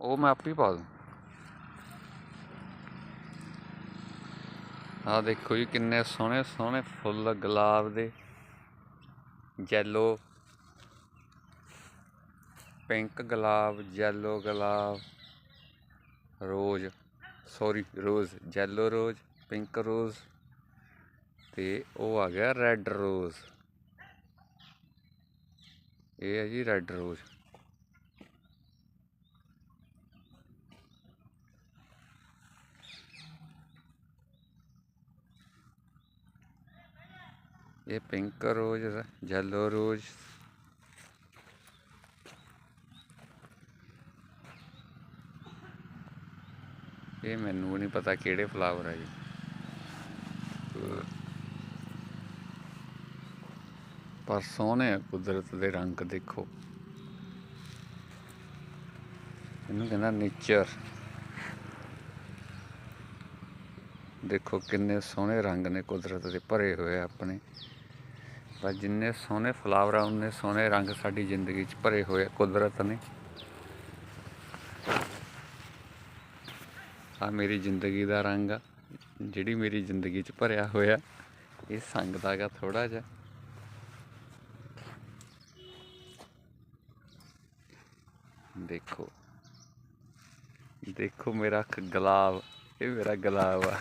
ਉਹ ਮੈਂ ਆਪੇ ਹੀ ਪਾ ਦੂੰ। ਆ ਦੇਖੋ ਜੀ, ਕਿੰਨੇ ਸੋਹਣੇ ਸੋਹਣੇ ਫੁੱਲ ਗੁਲਾਬ ਦੇ। ਯੈਲੋ ਪਿੰਕ ਗੁਲਾਬ ਯੈਲੋ ਗੁਲਾਬ rose sorry rose yellow rose pink rose ਤੇ ਉਹ ਆ ਗਿਆ ਰੈੱਡ ਰੋਜ਼ ਇਹ ਹੈ ਜੀ ਰੈੱਡ ਰੋਜ਼ ਇਹ ਪਿੰਕ ਰੋਜ਼ ਯੈਲੋ ਰੋਜ਼। ਇਹ ਮੈਨੂੰ ਨਹੀਂ ਪਤਾ ਕਿਹੜੇ ਫਲਾਵਰ ਆ ਜੀ। ਪਰ ਸੋਹਣੇ ਆ, ਕੁਦਰਤ ਦੇ ਰੰਗ ਦੇਖੋ। ਇਹਨੂੰ ਕਹਿੰਦਾ ਨੇਚਰ ਦੇਖੋ ਕਿੰਨੇ ਸੋਹਣੇ ਰੰਗ ਨੇ ਕੁਦਰਤ ਦੇ ਭਰੇ ਹੋਏ ਆਪਣੇ। ਪਰ ਜਿੰਨੇ ਸੋਹਣੇ ਫਲਾਵਰ ਆ, ਉਨੇ ਸੋਹਣੇ ਰੰਗ ਸਾਡੀ ਜ਼ਿੰਦਗੀ 'ਚ ਭਰੇ ਹੋਏ ਕੁਦਰਤ ਨੇ। ਆ ਮੇਰੀ ਜ਼ਿੰਦਗੀ ਦਾ ਰੰਗ ਆ, ਜਿਹੜੀ ਮੇਰੀ ਜ਼ਿੰਦਗੀ 'ਚ ਭਰਿਆ ਹੋਇਆ, ਇਹ ਸੰਗ ਦਾਗਾ ਥੋੜਾ ਜਿਹਾ। ਦੇਖੋ ਦੇਖੋ ਮੇਰਾ ਗੁਲਾਬ, ਇਹ ਮੇਰਾ ਗੁਲਾਬ ਆ।